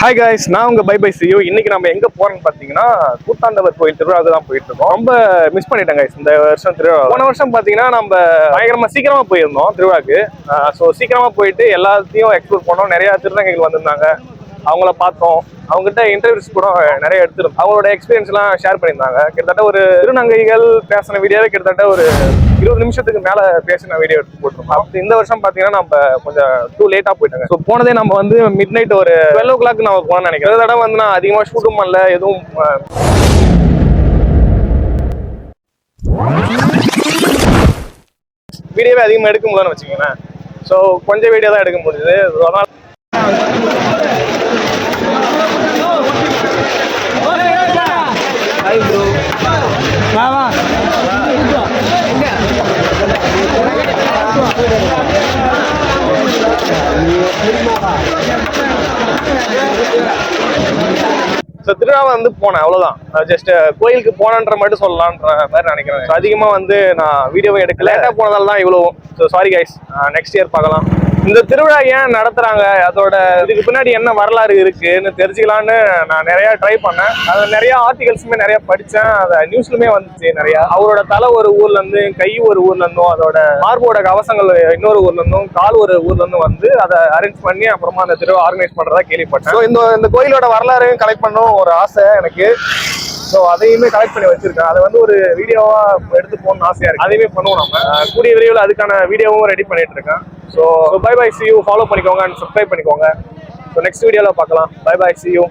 Hi guys நான் உங்க by by see you இன்னைக்கு நம்ம எங்க போறோம்னு பாத்தீங்கன்னா கூத்தாண்டவர் கோயில் திருவிழாவுக்கு தான் போயிட்டு இருக்கோம். ரொம்ப மிஸ் பண்ணிட்டேன் காய்ஸ் இந்த வருஷம் திருவிழா. போன வருஷம் பாத்தீங்கன்னா நம்ம பயங்கரமா சீக்கிரமா போயிருந்தோம் திருவிழாக்கு. ஸோ சீக்கிரமா போயிட்டு எல்லாத்தையும் எக்ஸ்ப்ளோர் பண்ணோம். நிறைய திருநங்கைகள் வந்திருந்தாங்க. அவங்கள பார்த்தோம். அவங்ககிட்ட இன்டர்வியூஸ் கூட நிறைய எடுத்துருந்தோம். அவங்களோட எக்ஸ்பீரியன்ஸ்லாம் ஷேர் பண்ணியிருந்தாங்க. கிட்டத்தட்ட ஒரு திருநங்கைகள் பேசின வீடியோவே கிட்டத்தட்ட ஒரு இருபது நிமிஷத்துக்கு மேலே பேசின வீடியோ எடுத்து போட்டிருக்கோம் அப்போ இந்த வருஷம் பார்த்தீங்கன்னா நம்ம கொஞ்சம் டூ லேட்டாக போயிட்டாங்க. ஸோ போனதே நம்ம வந்து மிட் நைட் ஒரு டுவெல் ஓ கிளாக் நம்ம போனோம்னு நினைக்கிறேன் இந்த தடவை வந்து நான் அதிகமாக ஷூட்டும் பண்ணல எதுவும் வீடியோவே அதிகமாக எடுக்க முடியலன்னு வச்சுக்கோங்களேன். ஸோ கொஞ்சம் வீடியோ தான் எடுக்க முடியுது அதனால் ஸோ வந்து போனேன் அவ்வளோதான் ஜஸ்ட் கோயிலுக்கு போனன்ற மட்டும் சொல்லலான்ற மாதிரி நினைக்கிறேன். அதிகமாக அதிகமா வந்து நான் வீடியோவை எடுக்கல. லேட்டாக போனதால தான் இவ்வளோ so sorry guys next year பார்க்கலாம். இந்த திருவிழா ஏன் நடத்துறாங்க? அதோட இதுக்கு பின்னாடி என்ன வரலாறு இருக்குன்னு தெரிஞ்சுக்கலான்னு நான் நிறைய ட்ரை பண்ணேன். அதில் நிறைய ஆர்டிகல்ஸுமே நிறைய படித்தேன் அதை நியூஸ்லுமே வந்துச்சு நிறைய. அவரோட தலை ஒரு ஊர்ல இருந்து கை ஒரு ஊர்ல இருந்தும் அதோட மார்போட கவசங்கள் இன்னொரு ஊர்ல இருந்தும் கால் ஒரு ஊர்ல இருந்தும் வந்து அதை அரேஞ்ச் பண்ணி அப்புறமா அந்த திருவிழா ஆர்கனைஸ் பண்றதா கேள்விப்பட்டேன். So, இந்த இந்த கோயிலோட வரலாறையும் கலெக்ட் பண்ணணும் ஒரு ஆசை எனக்கு. ஸோ அதையுமே கலெக்ட் பண்ணி வச்சிருக்கேன். அதை வந்து ஒரு வீடியோவா எடுத்து போகணும்னு ஆசையா இருக்கு. அதையுமே பண்ணுவோம் நம்ம. கூடிய விரைவில் அதுக்கான வீடியோவும் ரெடி பண்ணிட்டு இருக்கேன். So bye bye see you follow பண்ணிக்கோங்க அண்ட் சப்ஸ்கிரைப் பண்ணிக்கோங்க. ஸோ நெக்ஸ்ட் வீடியோவில் பார்க்கலாம். By bye see you